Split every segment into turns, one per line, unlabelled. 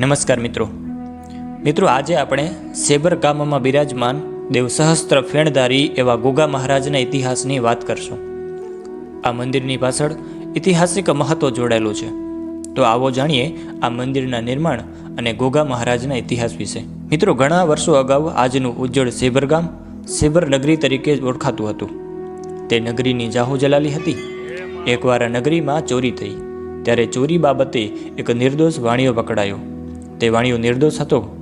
નમસ્કાર મિત્રો. મિત્રો, આજે આપણે સેબર ગામમાં બિરાજમાન દેવ સહસ્ત્ર ફેણધારી એવા ગોગા મહારાજના ઇતિહાસની વાત કરશું. આ મંદિરની પાછળ ઐતિહાસિક મહત્વ જોડાયેલું છે. તો આવો જાણીએ આ મંદિરના નિર્માણ અને ગોગા મહારાજના ઇતિહાસ વિશે. મિત્રો, ઘણા વર્ષો અગાઉ આજનું ઉજ્જળ સેબર ગામ સેબર નગરી તરીકે ઓળખાતું હતું. તે નગરીની જાહો જલાલી હતી. એકવાર આ નગરીમાં ચોરી થઈ. ત્યારે ચોરી બાબતે એક નિર્દોષ વાણિયો પકડાયો. તે વાણિયો નિર્દોષ હતો.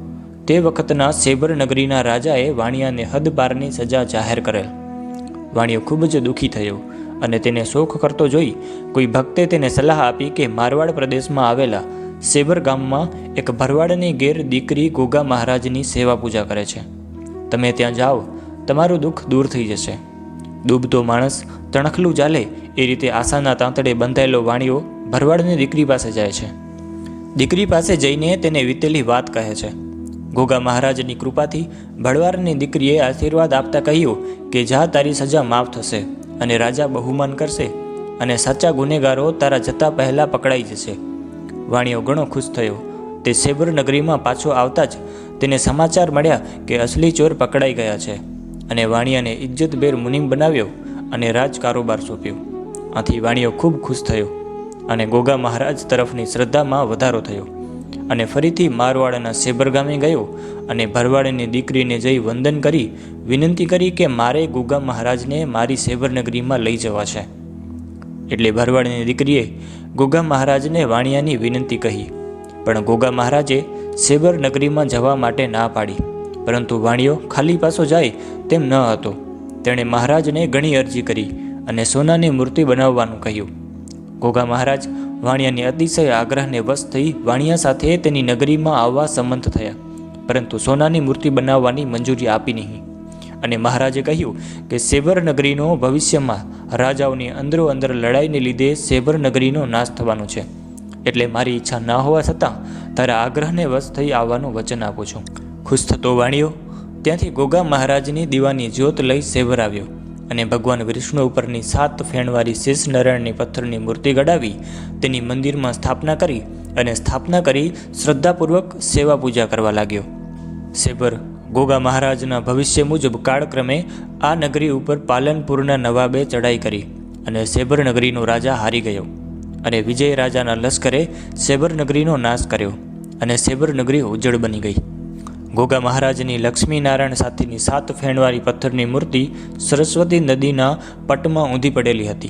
તે વખતના સેબર નગરીના રાજાએ વાણિયાને હદબારની સજા જાહેર કરેલ. વાણિયો ખૂબ જ દુઃખી થયો અને તેને શોખ કરતો જોઈ કોઈ ભક્તે તેને સલાહ આપી કે મારવાડ પ્રદેશમાં આવેલા સેબર ગામમાં એક ભરવાડની ગેર દીકરી ગોગા મહારાજની સેવા પૂજા કરે છે. તમે ત્યાં જાઓ, તમારું દુઃખ દૂર થઈ જશે. ડૂબતો માણસ તણખલું ચાલે એ રીતે આશાના તાંતડે બંધાયેલો વાણીઓ ભરવાડની દીકરી પાસે જાય છે. દીકરી પાસે જઈને તેને વીતેલી વાત કહે છે. ગોગા મહારાજની કૃપાથી ભળવારની દીકરીએ આશીર્વાદ આપતા કહ્યું કે જા, તારી સજા માફ થશે અને રાજા બહુમાન કરશે અને સાચા ગુનેગારો તારા જતા પહેલાં પકડાઈ જશે. વાણીઓ ઘણો ખુશ થયો. તે સેબર નગરીમાં પાછો આવતા જ તેને સમાચાર મળ્યા કે અસલી ચોર પકડાઈ ગયા છે અને વાણિયાને ઇજ્જતભેર મુનિમ બનાવ્યો અને રાજ કારોબાર સોંપ્યો. આથી વાણિયો ખૂબ ખુશ થયો. અને ગોગા મહારાજ તરફની શ્રદ્ધામાં વધારો થયો. અને ફરીથી મારવાડના સેબર ગામે ગયો અને ભરવાડની દીકરીને જઈ વંદન કરી, વિનંતી કરી કે મારે ગોગા મહારાજને મારી સેબર નગરીમાં લઈ જવા છે. એટલે ભરવાડની દીકરીએ ગોગા મહારાજને વાણિયાની વિનંતી કહી. પણ ગોગા મહારાજે સેબર નગરીમાં જવા માટે ના પાડી. પરંતુ વાણિયો ખાલી પાસો જાય તેમ ન હતો. તેણે મહારાજને ઘણી અરજી કરી અને સોનાની મૂર્તિ બનાવવાનું કહ્યું. ગોગા મહારાજ વાણિયાની અતિશય આગ્રહને વશ થઈ વાણિયા સાથે તેની નગરીમાં આવવા સંમત થયા. પરંતુ સોનાની મૂર્તિ બનાવવાની મંજૂરી આપી નહીં. અને મહારાજે કહ્યું કે સેબર નગરીનો ભવિષ્યમાં રાજાઓની અંદરો અંદર લડાઈને લીધે સેબર નગરીનો નાશ થવાનો છે. એટલે મારી ઈચ્છા ના હોવા છતાં તારા આગ્રહને વશ થઈ આવવાનું વચન આપું છું. ખુશ થતો વાણિયો, ત્યાંથી ગોગા મહારાજની દીવાની જ્યોત લઈ સેવર આવ્યો. અને ભગવાન વિષ્ણુ ઉપરની સાત ફેણવાળી શેષ નારાયણની પથ્થરની મૂર્તિ ઘડાવી તેની મંદિરમાં સ્થાપના કરી અને સ્થાપના કરી શ્રદ્ધાપૂર્વક સેવા પૂજા કરવા લાગ્યો. સેબર ગોગા મહારાજના ભવિષ્ય મુજબ કાળક્રમે આ નગરી ઉપર પાલનપુરના નવાબે ચડાઈ કરી અને સેબર નગરીનો રાજા હારી ગયો અને વિજય રાજાના લશ્કરે સેબર નગરીનો નાશ કર્યો અને સેબર નગરી ઉજ્જળ બની ગઈ. ગોગા મહારાજની લક્ષ્મીનારાયણ સાથેની સાત ફેણવાળી પથ્થરની મૂર્તિ સરસ્વતી નદીના પટમાં ઊંધી પડેલી હતી.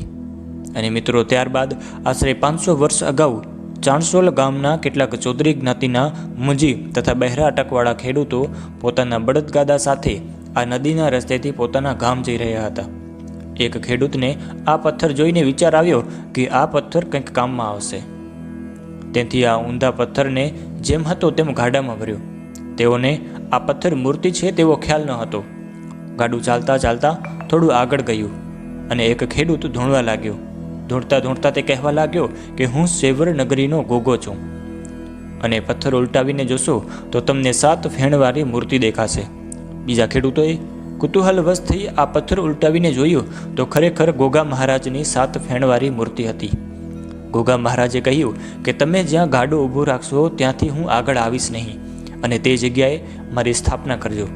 અને મિત્રો, ત્યારબાદ આશરે પાંચસો વર્ષ અગાઉ ચાણસોલ ગામના કેટલાક ચૌધરી જ્ઞાતિના મુંજી તથા બહેરા અટકવાળા ખેડૂતો પોતાના બળદગાદા સાથે આ નદીના રસ્તેથી પોતાના ગામ જઈ રહ્યા હતા. એક ખેડૂતને આ પથ્થર જોઈને વિચાર આવ્યો કે આ પથ્થર કંઈક કામમાં આવશે. તેથી આ ઊંધા પથ્થરને જેમ હતો તેમ ગાડામાં ભર્યો. તેઓને આ પથ્થર મૂર્તિ છે તેવો ખ્યાલ ન હતો. ગાડું ચાલતા ચાલતા થોડું આગળ ગયું અને એક ખેડૂત ધૂણવા લાગ્યો. ધૂણતા ધૂણતા તે કહેવા લાગ્યો કે, હું સેવર નગરીનો ગોગો છું. અને પથ્થર ઉલટાવીને જોશો તો તમને સાત ફેણવાળી મૂર્તિ દેખાશે. બીજા ખેડૂતોએ કુતૂહલવશ થઈ આ પથ્થર ઉલટાવીને જોયું તો ખરેખર ગોગા મહારાજની સાત ફેણવાળી મૂર્તિ હતી. ગોગા મહારાજે કહ્યું કે, તમે જ્યાં ગાડું ઊભું રાખશો ત્યાંથી હું આગળ આવીશ નહીં. અને તે જગ્યાએ મારી સ્થાપના કરજો.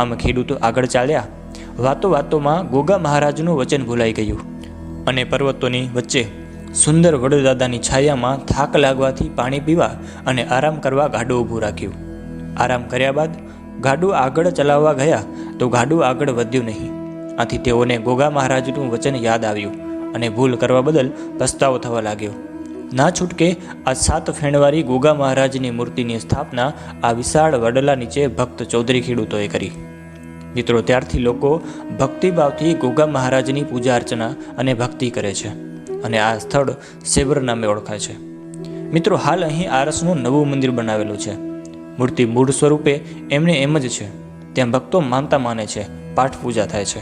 આમ ખેડૂતો આગળ ચાલ્યા, વાતો વાતોમાં ગોગા મહારાજનું વચન ભૂલાઈ ગયું અને પર્વતોની વચ્ચે સુંદર વડદાદાની છાયામાં થાક લાગવાથી પાણી પીવા અને આરામ કરવા ગાડું ઊભું રાખ્યું. આરામ કર્યા બાદ ગાડું આગળ ચલાવવા ગયા તો ગાડું આગળ વધ્યું નહીં. આથી તેઓને ગોગા મહારાજનું વચન યાદ આવ્યું અને ભૂલ કરવા બદલ પસ્તાવો થવા લાગ્યો. ના છૂટકે આ સાત ફેણવારી ગોગા મહારાજની મૂર્તિની સ્થાપના આ વિશાળ વડલા નીચે ભક્ત ચૌધરી ખેડૂતોએ કરી. મિત્રો, ત્યારથી લોકો ભક્તિભાવથી ગોગા મહારાજની પૂજા અર્ચના અને ભક્તિ કરે છે અને આ સ્થળ સેવર નામે ઓળખાય છે. મિત્રો, હાલ અહીં આરસનું નવું મંદિર બનાવેલું છે. મૂર્તિ મૂળ સ્વરૂપે એમને એમ જ છે. ત્યાં ભક્તો માનતા માને છે. પાઠ પૂજા થાય છે.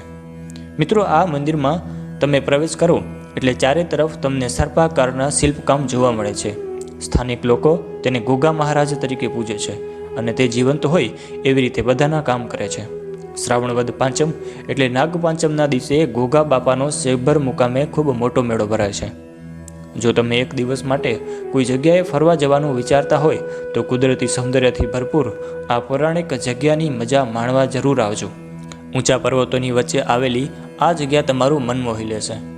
મિત્રો, આ મંદિરમાં તમે પ્રવેશ કરો. એટલે ચારે તરફ તમને સર્પાકારના શિલ્પકામ જોવા મળે છે. સ્થાનિક લોકો તેને ગોગા મહારાજ તરીકે પૂજે છે અને તે જીવંત હોય એવી રીતે બધાના કામ કરે છે. શ્રાવણ વદ પાંચમ એટલે નાગપાંચમના દિવસે ગોગા બાપાનો સેભર મુકામે ખૂબ મોટો મેળો ભરાય છે. જો તમે એક દિવસ માટે કોઈ જગ્યાએ ફરવા જવાનું વિચારતા હોય તો કુદરતી સૌંદર્યથી ભરપૂર આ પૌરાણિક જગ્યાની મજા માણવા જરૂર આવજો. ઊંચા પર્વતોની વચ્ચે આવેલી આ જગ્યા તમારું મન મોહી લેશે.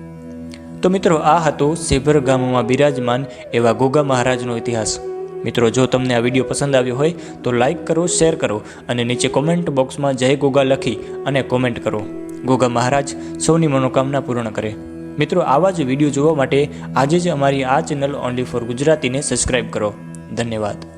તો મિત્રો, આ હતો સેભર ગામમાં બિરાજમાન એવા ગોગા મહારાજનો ઇતિહાસ. મિત્રો, જો તમને આ વીડિયો પસંદ આવ્યો હોય, તો લાઈક કરો, શેર કરો અને નીચે કોમેન્ટ બોક્સમાં જય ગોગા લખી અને કોમેન્ટ કરો. ગોગા મહારાજ સૌની મનોકામના પૂર્ણ કરે. મિત્રો, આવા જ વીડિયો જોવા માટે આજે જ અમારી આ ચેનલ ઓનલી ફોર ગુજરાતીને સબસ્ક્રાઈબ કરો. ધન્યવાદ.